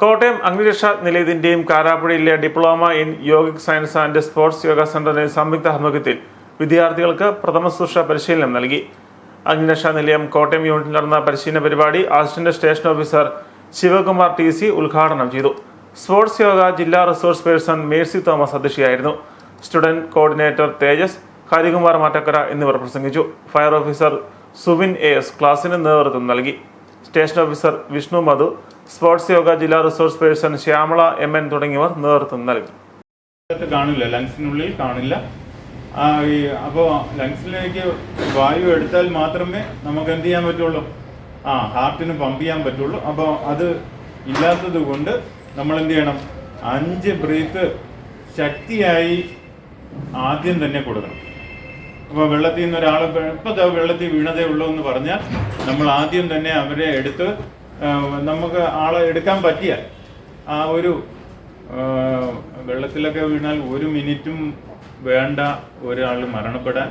കോട്ടയം അഗ്നിരക്ഷാ നിലയത്തിന്റെയും കാരാപ്പുഴയിലെ diploma in yogic science and sports yoga സെന്ററിന്റെ സംയുക്ത ആഭിമുഖ്യത്തിൽ വിദ്യാർത്ഥികൾക്ക് പ്രഥമ ശുശ്രൂഷ പരിശീലനം നൽകി. അഗ്നിരക്ഷാ നിലയം കോട്ടയം യൂണിറ്റിൽ നടന്ന പരിശീലന പരിപാടി assistant station officer Sivakumar T C ഉദ്ഘാടനം ചെയ്തു. സ്പോർട്സ് യോഗ ജില്ലാ റിസോഴ്സ് പേഴ്സൺ മേഴ്സി തോമസ് അധ്യക്ഷയായിരുന്നു. സ്റ്റുഡന്റ് കോർഡിനേറ്റർ തേജസ് ഹരികുമാർ മാറ്റക്കര എന്നിവർ പ്രസംഗിച്ചു. Fire officer Suvin A S ക്ലാസിന് നേതൃത്വം നൽകി. Station officer Vishnu Madhu sports yoga ജില്ലാ resource person Shyamala M N തുടങ്ങിയവർ നേതൃത്വം നൽകി. കാണില്ല ലങ്സിനുള്ളിൽ കാണില്ല. അപ്പോൾ ലങ്സിലേക്ക് വായു എടുത്താൽ മാത്രമേ നമുക്ക് എന്ത് ചെയ്യാൻ പറ്റുള്ളൂ? ആ ഹാർട്ടിന് പമ്പ് ചെയ്യാൻ പറ്റുള്ളൂ. അപ്പോൾ അത് ഇല്ലാത്തത് കൊണ്ട് നമ്മൾ എന്ത് ചെയ്യണം? അഞ്ച് ബ്രീത്ത് ശക്തിയായി ആദ്യം തന്നെ കൊടുക്കണം. അപ്പോൾ വെള്ളത്തിൽ നിന്ന് ഒരാൾ ഇപ്പോൾ വെള്ളത്തിൽ വീണതേ ഉള്ളൂ എന്ന് പറഞ്ഞാൽ നമ്മൾ ആദ്യം തന്നെ അവരെ എടുത്ത് നമുക്ക് ആളെ എടുക്കാൻ പറ്റിയ ആ ഒരു വെള്ളത്തിലൊക്കെ വീണാൽ ഒരു മിനിറ്റും വേണ്ട ഒരാൾ മരണപ്പെടാൻ.